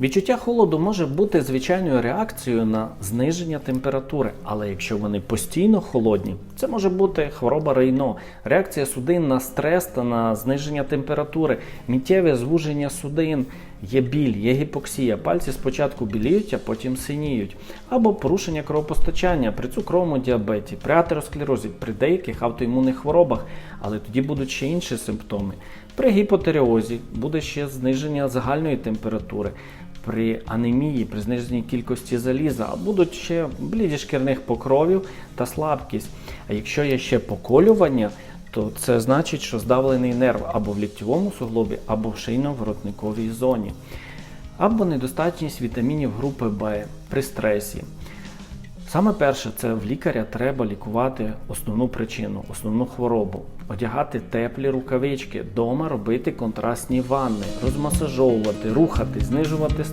Відчуття холоду може бути звичайною реакцією на зниження температури, але якщо вони постійно холодні, це може бути хвороба Рейно, реакція судин на стрес та на зниження температури, миттєве звуження судин, є біль, є гіпоксія. Пальці спочатку біліють, а потім синіють, або порушення кровопостачання при цукровому діабеті, при атеросклерозі, при деяких автоімунних хворобах, але тоді будуть ще інші симптоми. При гіпотереозі буде ще зниження загальної температури. При анемії, при зниженні кількості заліза а будуть ще бліді шкірних покровів та слабкість. А якщо є ще поколювання, то це значить, що здавлений нерв або в ліктьовому суглобі, або в шийно-воротниковій зоні, або недостатність вітамінів групи Б при стресі. Саме перше, це в лікаря треба лікувати основну причину, основну хворобу, одягати теплі рукавички, дома робити контрастні ванни, розмасажовувати, рухати, знижувати